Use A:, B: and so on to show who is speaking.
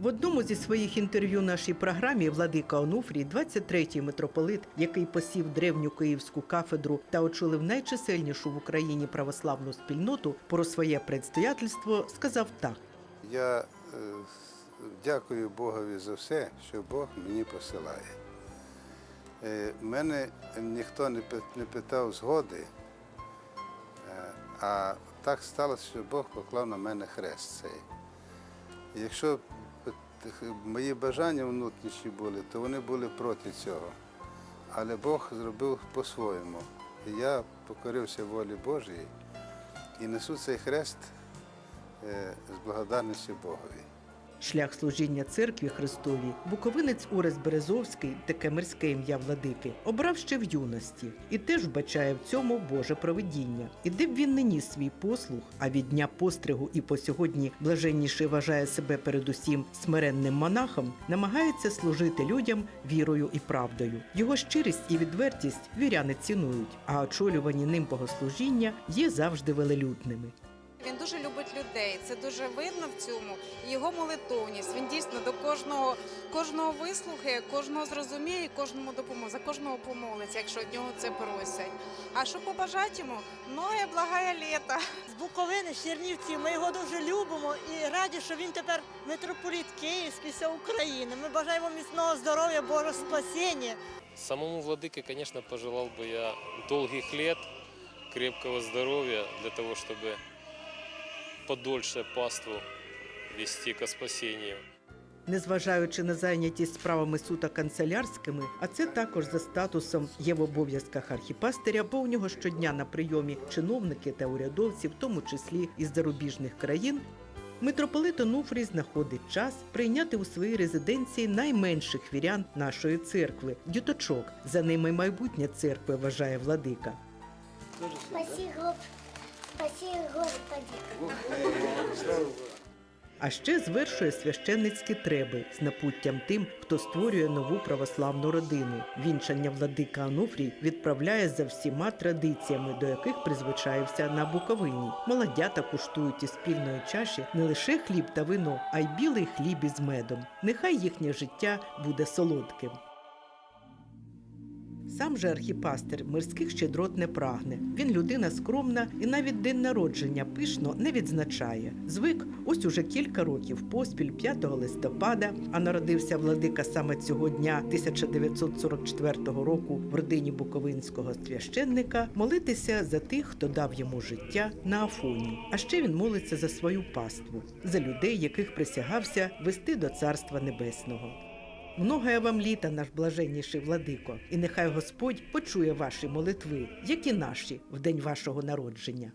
A: В одному зі своїх інтерв'ю нашій програмі владика Онуфрій, 23-й митрополит, який посів древню київську кафедру та очолив найчисельнішу в Україні православну спільноту, про своє предстоятельство сказав так.
B: Я е, дякую Богові за все, що Бог мені посилає. Е, мене ніхто не питав згоди, е, а так сталося, що Бог поклав на мене хрест цей. Якщо мої бажання внутрішні були, то вони були проти цього. Але Бог зробив по-своєму. Я покорився волі Божій і несу цей хрест е, з благодарністю Богові.
A: Шлях служіння церкві Христовій Буковинець Орес Березовський, таке мирське ім'я владики, обрав ще в юності і теж вбачає в цьому Боже провидіння. І де б він не ніс свій послуг, а від дня постригу і по сьогодні блаженніший вважає себе передусім смиренним монахом, намагається служити людям вірою і правдою. Його щирість і відвертість віряни цінують, а очолювані ним богослужіння є завжди велелюдними.
C: Він дуже любить людей. Це дуже видно в цьому. Його молитовність. Він дійсно до кожного, кожного вислухає, кожного зрозуміє, і кожному допоможе, за кожного помолиться, якщо від нього це просять. А що побажати йому? Многое благає літа.
D: з Буковини, з Чернівців. Ми його дуже любимо і раді, що він тепер митрополіт Київський, вся Україна. Ми бажаємо міцного здоров'я, Божого спасіння.
E: Самому владыке, конечно, пожелал бы я долгих лет, крепкого здоровья для того, чтобы подольше паству вести ко спасению.
A: Незважаючи на зайнятість справами сута канцелярськими, а це також за статусом є в обов'язках архіпастиря, бо у нього щодня на прийомі чиновники та урядовці, в тому числі із зарубіжних країн. Митрополит Онуфрій знаходить час прийняти у своїй резиденції найменших вірян нашої церкви діточок. За ними майбутнє церкви вважає владика.
F: Спаси, Господи.
A: А ще звершує священницькі треби з напуттям тим, хто створює нову православну родину. Вінчання владика Ануфрій відправляє за всіма традиціями, до яких призвичаївся на Буковині. Молодята куштують із спільної чаші не лише хліб та вино, а й білий хліб із медом. Нехай їхнє життя буде солодким. Сам же архіпастер мирських щедрот не прагне. Він людина скромна і навіть день народження пишно не відзначає. Звик ось уже кілька років поспіль, 5 листопада, а народився владика саме цього дня 1944 року в родині буковинського священника, молитися за тих, хто дав йому життя на Афоні. А ще він молиться за свою паству, за людей, яких присягався вести до Царства Небесного. Многое вам літа, наш блаженніший владико, і нехай Господь почує ваші молитви, як і наші в день вашого народження.